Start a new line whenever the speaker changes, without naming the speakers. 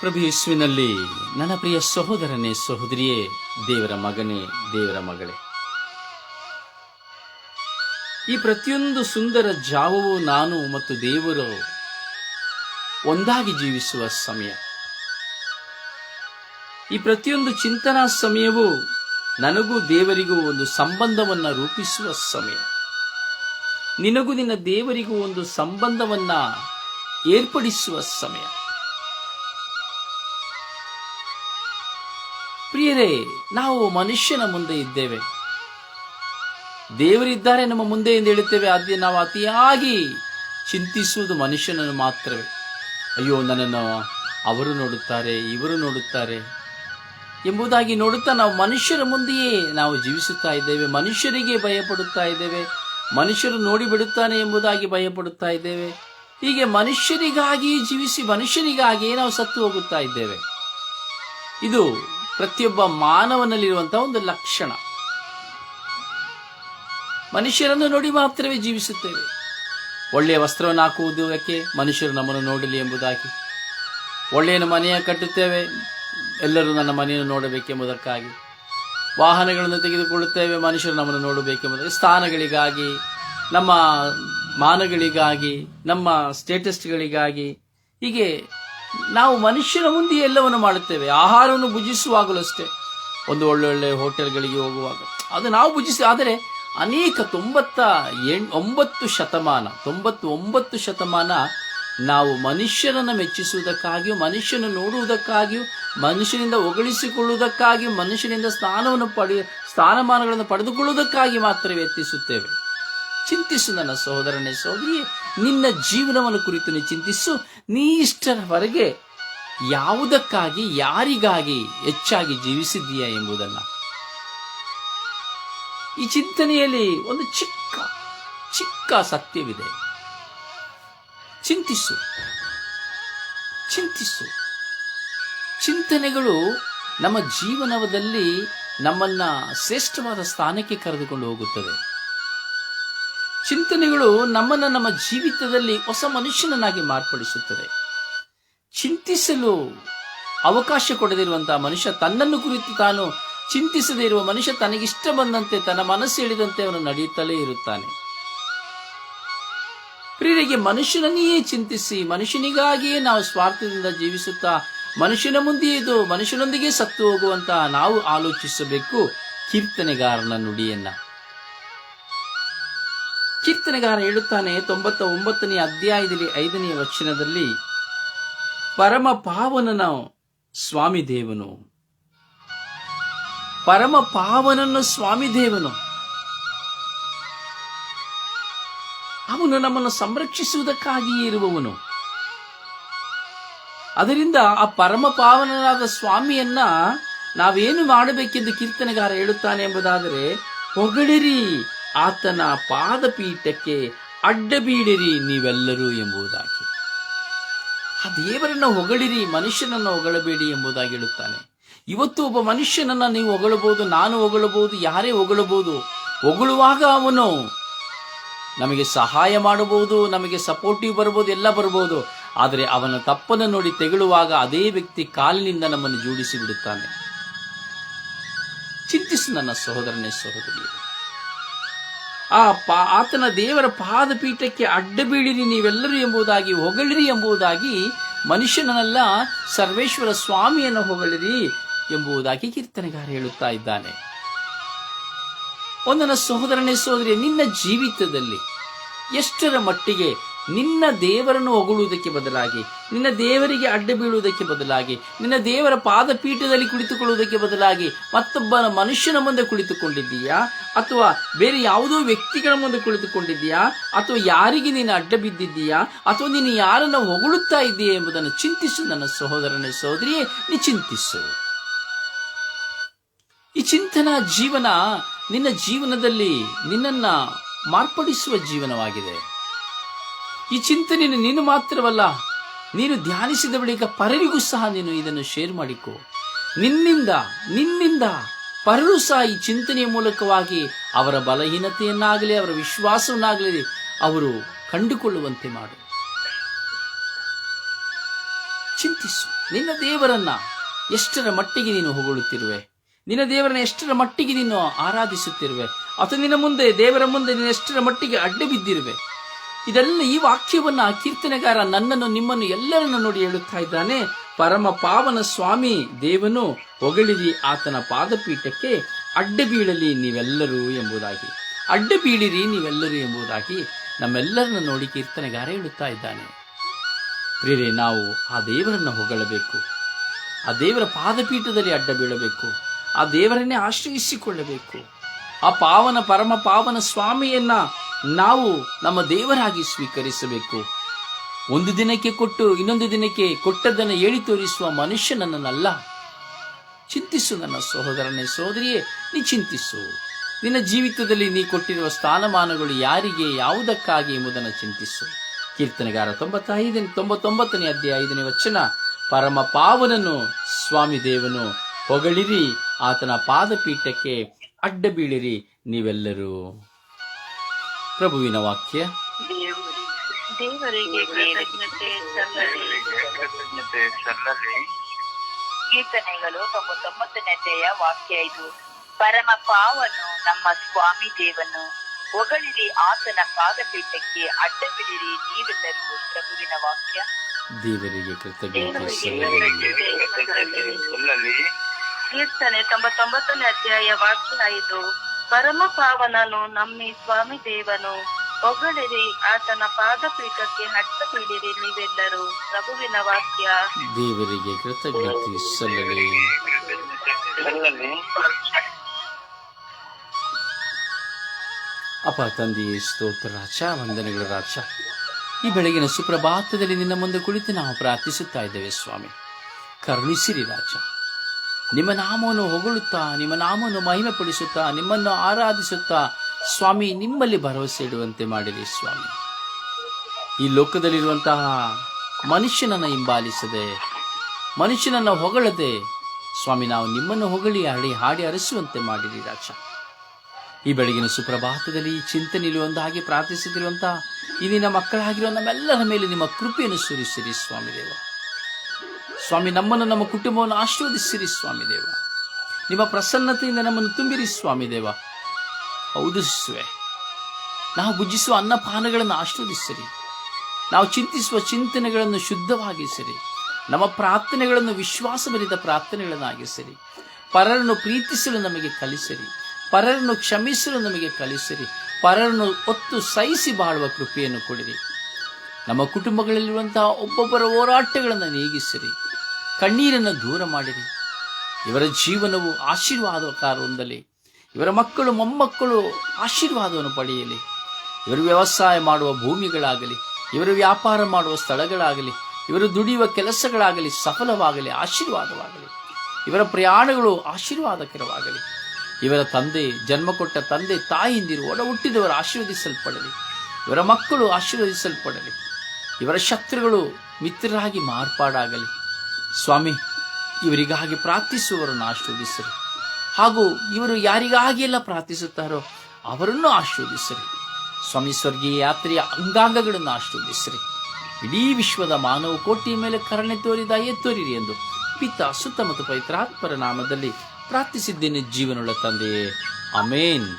ಪ್ರಭು ಯೇಸುವಿನಲ್ಲಿ, ನನ್ನ ಪ್ರಿಯ ಸಹೋದರನೇ, ಸಹೋದರಿಯೇ, ದೇವರ ಮಗನೇ, ದೇವರ ಮಗಳೇ. ಈ ಪ್ರತಿಯೊಂದು ಸುಂದರ ಜಾವವು ನಾನು ಮತ್ತು ದೇವರು ಒಂದಾಗಿ ಜೀವಿಸುವ ಸಮಯ. ಈ ಪ್ರತಿಯೊಂದು ಚಿಂತನಾ ಸಮಯವು ನನಗೂ ದೇವರಿಗೂ ಒಂದು ಸಂಬಂಧವನ್ನ ರೂಪಿಸುವ ಸಮಯ. ನಿನಗೂ ನಿನ್ನ ದೇವರಿಗೂ ಒಂದು ಸಂಬಂಧವನ್ನ ಏರ್ಪಡಿಸುವ ಸಮಯ. ಪ್ರಿಯರೇ, ನಾವು ಮನುಷ್ಯನ ಮುಂದೆ ಇದ್ದೇವೆ. ದೇವರಿದ್ದಾರೆ ನಮ್ಮ ಮುಂದೆ ಎಂದು ಹೇಳುತ್ತೇವೆ ಅದೇ ನಾವು ಅತಿಯಾಗಿ ಚಿಂತಿಸುವುದು ಮನುಷ್ಯನನ್ನು ಮಾತ್ರವೇ. ಅಯ್ಯೋ, ನನ್ನನ್ನು ಅವರು ನೋಡುತ್ತಾರೆ, ಇವರು ನೋಡುತ್ತಾರೆ ಎಂಬುದಾಗಿ ನೋಡುತ್ತಾ ನಾವು ಮನುಷ್ಯರ ಮುಂದೆಯೇ ನಾವು ಜೀವಿಸುತ್ತಾ ಇದ್ದೇವೆ, ಮನುಷ್ಯರಿಗೆ ಭಯಪಡುತ್ತಾ ಇದ್ದೇವೆ, ಮನುಷ್ಯರು ನೋಡಿಬಿಡುತ್ತಾನೆ ಎಂಬುದಾಗಿ ಭಯಪಡುತ್ತಾ ಇದ್ದೇವೆ. ಹೀಗೆ ಮನುಷ್ಯರಿಗಾಗಿ ಜೀವಿಸಿ ಮನುಷ್ಯರಿಗಾಗಿಯೇ ನಾವು ಸತ್ತು ಹೋಗುತ್ತಾ ಇದ್ದೇವೆ. ಇದು ಪ್ರತಿಯೊಬ್ಬ ಮಾನವನಲ್ಲಿರುವಂತಹ ಒಂದು ಲಕ್ಷಣ. ಮನುಷ್ಯರನ್ನು ನೋಡಿ ಮಾತ್ರವೇ ಜೀವಿಸುತ್ತೇವೆ. ಒಳ್ಳೆಯ ವಸ್ತ್ರವನ್ನು ಹಾಕುವುದಕ್ಕೆ ಮನುಷ್ಯರು ನಮ್ಮನ್ನು ನೋಡಲಿ ಎಂಬುದಾಗಿ. ಒಳ್ಳೆಯ ಮನೆಯ ಕಟ್ಟುತ್ತೇವೆ. ಎಲ್ಲರೂ ನನ್ನ ಮನೆಯನ್ನು ನೋಡಬೇಕೆಂಬುದಕ್ಕಾಗಿ. ವಾಹನಗಳನ್ನು ತೆಗೆದುಕೊಳ್ಳುತ್ತೇವೆ. ಮನುಷ್ಯರು ನಮ್ಮನ್ನು ನೋಡಬೇಕೆಂಬುದಾಗಿ ಸ್ಥಾನಗಳಿಗಾಗಿ, ನಮ್ಮ ಮಾನಗಳಿಗಾಗಿ, ನಮ್ಮ ಸ್ಟೇಟಸ್ಗಳಿಗಾಗಿ ಹೀಗೆ ನಾವು ಮನುಷ್ಯನ ಮುಂದೆ ಎಲ್ಲವನ್ನು ಮಾಡುತ್ತೇವೆ. ಆಹಾರವನ್ನು ಭುಜಿಸುವಾಗಲೂ ಅಷ್ಟೇ. ಒಂದು ಒಳ್ಳೊಳ್ಳೆ ಹೋಟೆಲ್ಗಳಿಗೆ ಹೋಗುವಾಗ. ಅದು ನಾವು ಭುಜಿಸಿ, ಆದರೆ ಅನೇಕ ತೊಂಬತ್ತ ಎಣ್ ಒಂಬತ್ತು ಶತಮಾನ, ತೊಂಬತ್ತು ಒಂಬತ್ತು ಶತಮಾನ ನಾವು ಮನುಷ್ಯರನ್ನು ಮೆಚ್ಚಿಸುವುದಕ್ಕಾಗಿಯೂ, ಮನುಷ್ಯನ ನೋಡುವುದಕ್ಕಾಗಿಯೂ, ಮನುಷ್ಯನಿಂದ ಒಗಳಿಸಿಕೊಳ್ಳುವುದಕ್ಕಾಗಿ ಮನುಷ್ಯನಿಂದ ಸ್ಥಾನವನ್ನು ಪಡೆಯ, ಸ್ಥಾನಮಾನಗಳನ್ನು ಪಡೆದುಕೊಳ್ಳುವುದಕ್ಕಾಗಿ ಮಾತ್ರ ವ್ಯತ್ತಿಸುತ್ತೇವೆ ಚಿಂತಿಸು ನನ್ನ ಸಹೋದರನೇ, ಸಹೋದರಿ ನಿನ್ನ ಜೀವನವನ್ನು ಕುರಿತು ನೀ ಚಿಂತಿಸು. ನೀ ಇಷ್ಟರವರೆಗೆ ಯಾವುದಕ್ಕಾಗಿ, ಯಾರಿಗಾಗಿ ಹೆಚ್ಚಾಗಿ ಜೀವಿಸಿದ್ದೀಯಾ ಎಂಬುದಲ್ಲ. ಈ ಚಿಂತನೆಯಲ್ಲಿ ಒಂದು ಚಿಕ್ಕ ಚಿಕ್ಕ ಸತ್ಯವಿದೆ. ಚಿಂತಿಸು. ಚಿಂತಿಸು. ಚಿಂತನೆಗಳು ನಮ್ಮ ಜೀವನದಲ್ಲಿ ನಮ್ಮನ್ನ ಶ್ರೇಷ್ಠವಾದ ಸ್ಥಾನಕ್ಕೆ ಕರೆದುಕೊಂಡು ಹೋಗುತ್ತದೆ ಚಿಂತನೆಗಳು ನಮ್ಮನ್ನು ನಮ್ಮ ಜೀವಿತದಲ್ಲಿ ಹೊಸ ಮನುಷ್ಯನನ್ನಾಗಿ ಮಾರ್ಪಡಿಸುತ್ತದೆ. ಚಿಂತಿಸಲು ಅವಕಾಶ ಕೊಡದಿರುವಂತಹ ಮನುಷ್ಯ ತನ್ನನ್ನು ಕುರಿತು ತಾನು ಚಿಂತಿಸದೇ ಇರುವ ಮನುಷ್ಯ ತನಗಿಷ್ಟ ಬಂದಂತೆ ತನ್ನ ಮನಸ್ಸು ಹೇಳಿದಂತೆ ಅವನು ನಡೆಯುತ್ತಲೇ ಇರುತ್ತಾನೆ. ಪ್ರಿಯರಿಗೆ ಮನುಷ್ಯನನ್ನೇ ಚಿಂತಿಸಿ, ಮನುಷ್ಯನಿಗಾಗಿಯೇ ನಾವು ಸ್ವಾರ್ಥದಿಂದ ಜೀವಿಸುತ್ತಾ, ಮನುಷ್ಯನ ಮುಂದೆ ಇದು ಮನುಷ್ಯನೊಂದಿಗೆ ಸತ್ತು ಹೋಗುವಂತಹ ನಾವು ಆಲೋಚಿಸಬೇಕು. ಕೀರ್ತನೆಗಾರನ ನುಡಿಯನ್ನ. ಕೀರ್ತನೆಗಾರ ಹೇಳುತ್ತಾನೆ ತೊಂಬತ್ತ ಒಂಬತ್ತನೇ ಅಧ್ಯಾಯದಲ್ಲಿ ಐದನೆಯ ವಚನದಲ್ಲಿ, ಪರಮ ಪಾವನನ ಸ್ವಾಮಿ ದೇವನು. ಪರಮ ಪಾವನನ ಸ್ವಾಮಿ ದೇವನು. ಅವನು ನಮ್ಮನ್ನು ಸಂರಕ್ಷಿಸುವುದಕ್ಕಾಗಿಯೇ ಇರುವವನು. ಅದರಿಂದ ಆ ಪರಮ ಪಾವನನಾದ ಸ್ವಾಮಿಯನ್ನ ನಾವೇನು ಮಾಡಬೇಕೆಂದು ಕೀರ್ತನೆಗಾರ ಹೇಳುತ್ತಾನೆ ಎಂಬುದಾದರೆ, ಹೊಗಳಿರಿ ಆತನ ಪಾದಪೀಠಕ್ಕೆ ಅಡ್ಡ ಬೀಳಿರಿ ನೀವೆಲ್ಲರೂ ಎಂಬುದಾಗಿ. ಆ ದೇವರನ್ನ ಹೊಗಳಿರಿ, ಮನುಷ್ಯನನ್ನ ಹೊಗಳಬೇಡಿ ಎಂಬುದಾಗಿ ಹೇಳುತ್ತಾನೆ. ಇವತ್ತು ಒಬ್ಬ ಮನುಷ್ಯನನ್ನ ನೀವು ಹೊಗಳಬಹುದು, ನಾನು ಹೊಗಳಬಹುದು, ಯಾರೇ ಹೊಗಳಬಹುದು, ಹೊಗಳುವಾಗ ಅವನು ನಮಗೆ ಸಹಾಯ ಮಾಡಬಹುದು, ನಮಗೆ ಸಪೋರ್ಟಿವ್ ಬರಬಹುದು ಎಲ್ಲ ಬರಬಹುದು ಆದರೆ ಅವನ ತಪ್ಪನ್ನು ನೋಡಿ ತೆಗಳುವಾಗ ಅದೇ ವ್ಯಕ್ತಿ ಕಾಲಿನಿಂದ ನಮ್ಮನ್ನು ಜೋಡಿಸಿ ಬಿಡುತ್ತಾನೆ. ಚಿಂತಿಸು ನನ್ನ ಸಹೋದರನೇ ಸಹೋದರಿ ಆ ಪಾ, ಆತನ ದೇವರ ಪಾದಪೀಠಕ್ಕೆ ಅಡ್ಡ ಬೀಳಿರಿ ನೀವೆಲ್ಲರೂ ಎಂಬುದಾಗಿ, ಹೊಗಳಿರಿ ಎಂಬುದಾಗಿ ಮನುಷ್ಯನನ್ನೆಲ್ಲ ಸರ್ವೇಶ್ವರ ಸ್ವಾಮಿಯನ್ನು ಹೊಗಳಿರಿ ಎಂಬುದಾಗಿ ಕೀರ್ತನೆಗಾರ ಹೇಳುತ್ತಾ ಇದ್ದಾನೆ. ಒಂದನ ಸಹೋದರನೇ ಸಹೋದರಿ, ನಿನ್ನ ಜೀವಿತದಲ್ಲಿ ಎಷ್ಟರ ಮಟ್ಟಿಗೆ ನಿನ್ನ ದೇವರನ್ನು ಹೊಗಳುವುದಕ್ಕೆ ಬದಲಾಗಿ, ನಿನ್ನ ದೇವರಿಗೆ ಅಡ್ಡ ಬೀಳುವುದಕ್ಕೆ ಬದಲಾಗಿ, ನಿನ್ನ ದೇವರ ಪಾದಪೀಠದಲ್ಲಿ ಕುಳಿತುಕೊಳ್ಳುವುದಕ್ಕೆ ಬದಲಾಗಿ ಮತ್ತೊಬ್ಬನ ಮನುಷ್ಯನ ಮುಂದೆ ಕುಳಿತುಕೊಂಡಿದ್ದೀಯಾ? ಅಥವಾ ಬೇರೆ ಯಾವುದೋ ವ್ಯಕ್ತಿಗಳ ಮುಂದೆ ಕುಳಿತುಕೊಂಡಿದ್ದೀಯಾ? ಅಥವಾ ಯಾರಿಗೆ ನೀನು ಅಡ್ಡ ಬಿದ್ದಿದ್ದೀಯಾ? ಅಥವಾ ನೀನು ಯಾರನ್ನು ಹೊಗಳುತ್ತಾ ಇದ್ದೀಯಾ ಎಂಬುದನ್ನು ಚಿಂತಿಸು ನನ್ನ ಸಹೋದರನೇ ಸಹೋದರಿಯೇ, ನೀ ಚಿಂತಿಸು. ಈ ಚಿಂತನಾ ಜೀವನ ನಿನ್ನ ಜೀವನದಲ್ಲಿ ನಿನ್ನನ್ನ ಮಾರ್ಪಡಿಸುವ ಜೀವನವಾಗಿದೆ. ಈ ಚಿಂತನೆಯನ್ನು ನೀನು ಮಾತ್ರವಲ್ಲ, ನೀನು ಧ್ಯಾನಿಸಿದ ಬಳಿಕ ಪರರಿಗೂ ಸಹ ನೀನು ಇದನ್ನು ಶೇರ್ ಮಾಡಿಕೊ. ನಿನ್ನಿಂದ ನಿನ್ನಿಂದ ಪರರು ಸಹ ಈ ಚಿಂತನೆಯ ಮೂಲಕವಾಗಿ ಅವರ ಬಲಹೀನತೆಯನ್ನಾಗಲಿ, ಅವರ ವಿಶ್ವಾಸವನ್ನಾಗಲಿ ಅವರು ಕಂಡುಕೊಳ್ಳುವಂತೆ ಮಾಡು. ಚಿಂತಿಸು, ನಿನ್ನ ದೇವರನ್ನ ಎಷ್ಟರ ಮಟ್ಟಿಗೆ ನೀನು ಹೊಗಳುತ್ತಿರುವೆ? ನಿನ್ನ ದೇವರನ್ನ ಎಷ್ಟರ ಮಟ್ಟಿಗೆ ನೀನು ಆರಾಧಿಸುತ್ತಿರುವೆ? ಅಥವಾ ನಿನ್ನ ಮುಂದೆ, ದೇವರ ಮುಂದೆ ನೀನು ಎಷ್ಟರ ಮಟ್ಟಿಗೆ ಅಡ್ಡ ಬಿದ್ದಿರುವೆ? ಇದೆಲ್ಲ ಈ ವಾಕ್ಯವನ್ನ ಕೀರ್ತನೆಗಾರ ನನ್ನನ್ನು, ನಿಮ್ಮನ್ನು, ಎಲ್ಲರನ್ನು ನೋಡಿ ಹೇಳುತ್ತಾ ಇದ್ದಾನೆ. ಪರಮ ಪಾವನ ಸ್ವಾಮಿ, ದೇವನು, ಹೊಗಳಿರಿ ಆತನ ಪಾದಪೀಠಕ್ಕೆ, ಅಡ್ಡ ಬೀಳಲಿ ನೀವೆಲ್ಲರೂ ಎಂಬುದಾಗಿ. ಅಡ್ಡ ಬೀಳಿರಿ ನೀವೆಲ್ಲರೂ ಎಂಬುದಾಗಿ ನಮ್ಮೆಲ್ಲರನ್ನು ನೋಡಿ ಕೀರ್ತನೆಗಾರ ಹೇಳುತ್ತಾ ಇದ್ದಾನೆ. ಪ್ರಿಯರೇ, ನಾವು ಆ ದೇವರನ್ನು ಹೊಗಳಬೇಕು. ಆ ದೇವರ ಪಾದಪೀಠದಲ್ಲಿ ಅಡ್ಡ ಬೀಳಬೇಕು. ಆ ದೇವರನ್ನೇ ಆಶ್ರಯಿಸಿಕೊಳ್ಳಬೇಕು. ಆ ಪಾವನ, ಪರಮ ಪಾವನ ಸ್ವಾಮಿಯನ್ನ ನಾವು ನಮ್ಮ ದೇವರಾಗಿ ಸ್ವೀಕರಿಸಬೇಕು. ಒಂದು ದಿನಕ್ಕೆ ಕೊಟ್ಟು, ಇನ್ನೊಂದು ದಿನಕ್ಕೆ ಕೊಟ್ಟದ್ದನ್ನು ಹೇಳಿ ತೋರಿಸುವ ಮನುಷ್ಯನನ್ನಲ್ಲ ಚಿಂತಿಸು ನನ್ನ ಸಹೋದರನೇ ಸಹೋದರಿಯೇ, ನೀ ಚಿಂತಿಸು. ನಿನ್ನ ಜೀವಿತದಲ್ಲಿ ನೀ ಕೊಟ್ಟಿರುವ ಸ್ಥಾನಮಾನಗಳು ಯಾರಿಗೆ, ಯಾವುದಕ್ಕಾಗಿ ಎಂಬುದನ್ನು ಚಿಂತಿಸು. ಕೀರ್ತನೆಗಾರ ತೊಂಬತ್ತೈದನೇ, ತೊಂಬತ್ತೊಂಬತ್ತನೇ ಅಧ್ಯಾಯ ಐದನೇ ವಚನ. ಪರಮ ಪಾವನನು ಸ್ವಾಮಿ ದೇವನು ಹೊಗಳಿರಿ, ಆತನ ಪಾದಪೀಠಕ್ಕೆ ಅಡ್ಡ ಬೀಳಿರಿ, ನೀವೆಲ್ಲರೂ. ಪ್ರಭುವಿನ ವಾಕ್ಯ.
ದೇವರಿಗೆ ಕೃತಜ್ಞತೆ ಸಲ್ಲಲಿ.
ಕೃತಜ್ಞತೆ ಸಲ್ಲಲಿ.
ಕೀರ್ತನೆಗಳು ತೊಂಬತ್ತೊಂಬತ್ತನೆಯ ವಾಕ್ಯ ಇದು. ಪರಮ ಪಾವನು ನಮ್ಮ ಸ್ವಾಮಿ ದೇವನು. ಹೊಗಳಿರಿ ಆತನ ಪಾದಪೀಠಕ್ಕೆ ಅಡ್ಡಬಿಡಿರಿ ನೀವೆಲ್ಲರೂ ಪ್ರಭುವಿನ ವಾಕ್ಯ.
ದೇವರಿಗೆ
ಕೀರ್ತನೆ ತೊಂಬತ್ತೊಂಬತ್ತನೇ ಅಧ್ಯಾಯ ವಾಕ್ಯ ಇದು. ಪರಮ ಪಾವನನು ನಮ್ಮಿ ಸ್ವಾಮಿ ದೇವನು. ಹೊಗಳಿರಿ ಆತನ ಪಾದಪೀಠಕ್ಕೆ ಬಿಡಿರಿ ನೀವೆಲ್ಲರೂ. ಪ್ರಭುವಿನ ವಾಕ್ಯ.
ದೇವರಿಗೆ ಕೃತಜ್ಞತೆ ಸಲ್ಲಲಿ. ಅಪ್ಪ ತಂದೆಯೇ ಸ್ತೋತ್ರ ರಾಜ ವಂದನೆಗಳು ರಾಜ ಈ ಬೆಳಗಿನ ಸುಪ್ರಭಾತದಲ್ಲಿ ನಿನ್ನ ಮುಂದೆ ಕುಳಿತು ನಾವು ಪ್ರಾರ್ಥಿಸುತ್ತಾ ಇದ್ದೇವೆ ಸ್ವಾಮಿ. ಕರುಣಿಸಿರಿ ರಾಜ ನಿಮ್ಮ ನಾಮವನ್ನು ಹೊಗಳುತ್ತಾ, ನಿಮ್ಮ ನಾಮವನ್ನು ಮಹಿಮೆಪಡಿಸುತ್ತಾ, ನಿಮ್ಮನ್ನು ಆರಾಧಿಸುತ್ತಾ, ಸ್ವಾಮಿ, ನಿಮ್ಮಲ್ಲಿ ಭರವಸೆ ಇಡುವಂತೆ ಮಾಡಿರಿ ಸ್ವಾಮಿ. ಈ ಲೋಕದಲ್ಲಿರುವಂತಹ ಮನುಷ್ಯನನ್ನು ಹಿಂಬಾಲಿಸದೆ, ಮನುಷ್ಯನನ್ನು ಹೊಗಳದೆ, ಸ್ವಾಮಿ, ನಾವು ನಿಮ್ಮನ್ನು ಹೊಗಳಿ ಹಾಡಿ ಹಾಡಿ ಅರಸುವಂತೆ ಮಾಡಿರಿ ರಾಜ ಈ ಬೆಳಗಿನ ಸುಪ್ರಭಾತದಲ್ಲಿ ಈ ಚಿಂತೆ ನಿಲ್ಲುವಂತ ಹಾಗೆ ಪ್ರಾರ್ಥಿಸುತ್ತಿರುವಂತಹ ಈ ಮಕ್ಕಳಾಗಿರುವ ನಮ್ಮೆಲ್ಲರ ಮೇಲೆ ನಿಮ್ಮ ಕೃಪೆಯನ್ನು ಸುರಿಸಿರಿ ಸ್ವಾಮಿ ದೇವ. ಸ್ವಾಮಿ, ನಮ್ಮನ್ನು ನಮ್ಮ ಕುಟುಂಬವನ್ನು ಆಶೀರ್ವದಿಸಿರಿ ಸ್ವಾಮಿ ದೇವ. ನಿಮ್ಮ ಪ್ರಸನ್ನತೆಯಿಂದ ನಮ್ಮನ್ನು ತುಂಬಿರಿ ಸ್ವಾಮಿ ದೇವ. ಹೌದು ಸ್ವೆ ನಾವು ಭುಜಿಸುವ ಅನ್ನಪಾನಗಳನ್ನು ಆಶೀರ್ವದಿಸಿರಿ. ನಾವು ಚಿಂತಿಸುವ ಚಿಂತನೆಗಳನ್ನು ಶುದ್ಧವಾಗಿಸಿರಿ. ನಮ್ಮ ಪ್ರಾರ್ಥನೆಗಳನ್ನು ವಿಶ್ವಾಸಭರಿತ ಪ್ರಾರ್ಥನೆಗಳನ್ನಾಗಿಸಿರಿ. ಪರರನ್ನು ಪ್ರೀತಿಸಲು ನಮಗೆ ಕಲಿಸಿರಿ. ಪರರನ್ನು ಕ್ಷಮಿಸಲು ನಮಗೆ ಕಲಿಸಿರಿ. ಪರರನ್ನು ಒತ್ತು ಸಹಿಸಿ ಬಾಳುವ ಕೃಪೆಯನ್ನು ಕೊಡಿರಿ. ನಮ್ಮ ಕುಟುಂಬಗಳಲ್ಲಿರುವಂತಹ ಒಬ್ಬೊಬ್ಬರ ಹೋರಾಟಗಳನ್ನು ನೀಗಿಸಿರಿ. ಕಣ್ಣೀರನ್ನು ದೂರ ಮಾಡಿರಿ. ಇವರ ಜೀವನವು ಆಶೀರ್ವಾದಕಾರ ಹೊಂದಲಿ ಇವರ ಮಕ್ಕಳು, ಮೊಮ್ಮಕ್ಕಳು ಆಶೀರ್ವಾದವನ್ನು ಪಡೆಯಲಿ. ಇವರು ವ್ಯವಸಾಯ ಮಾಡುವ ಭೂಮಿಗಳಾಗಲಿ, ಇವರು ವ್ಯಾಪಾರ ಮಾಡುವ ಸ್ಥಳಗಳಾಗಲಿ, ಇವರು ದುಡಿಯುವ ಕೆಲಸಗಳಾಗಲಿ ಸಫಲವಾಗಲಿ, ಆಶೀರ್ವಾದವಾಗಲಿ. ಇವರ ಪ್ರಯಾಣಗಳು ಆಶೀರ್ವಾದಕರವಾಗಲಿ. ಇವರ ತಂದೆ, ಜನ್ಮ ಕೊಟ್ಟ ತಂದೆ ತಾಯಿಯಿಂದಿರುವ ಒಡ ಹುಟ್ಟಿದವರು ಆಶೀರ್ವದಿಸಲ್ಪಡಲಿ. ಇವರ ಮಕ್ಕಳು ಆಶೀರ್ವದಿಸಲ್ಪಡಲಿ. ಇವರ ಶತ್ರುಗಳು ಮಿತ್ರರಾಗಿ ಮಾರ್ಪಾಡಾಗಲಿ. ಸ್ವಾಮಿ, ಇವರಿಗಾಗಿ ಪ್ರಾರ್ಥಿಸುವವರನ್ನು ಆಶೀರ್ವದಿಸರಿ. ಹಾಗೂ ಇವರು ಯಾರಿಗಾಗಿ ಎಲ್ಲ ಪ್ರಾರ್ಥಿಸುತ್ತಾರೋ ಅವರನ್ನು ಆಶೀರ್ವದಿಸರಿ. ಸ್ವಾಮಿ, ಸ್ವರ್ಗೀಯ ಯಾತ್ರೆಯ ಅಂಗಾಂಗಗಳನ್ನು ಆಶೀರ್ವದಿಸರಿ. ಇಡೀ ವಿಶ್ವದ ಮಾನವ ಕೋಟಿಯ ಮೇಲೆ ಕರುಣೆ ತೋರಿದ ಎತ್ತೋರಿರಿ ಎಂದು ಪಿತ ಸುತ್ತ ಮತ್ತು ಪವಿತ್ರಾತ್ಮರ ನಾಮದಲ್ಲಿ ಪ್ರಾರ್ಥಿಸಿದ್ದೇನೆ ಜೀವನುಳ್ಳ ತಂದೆಯೇ. ಅಮೇನ್.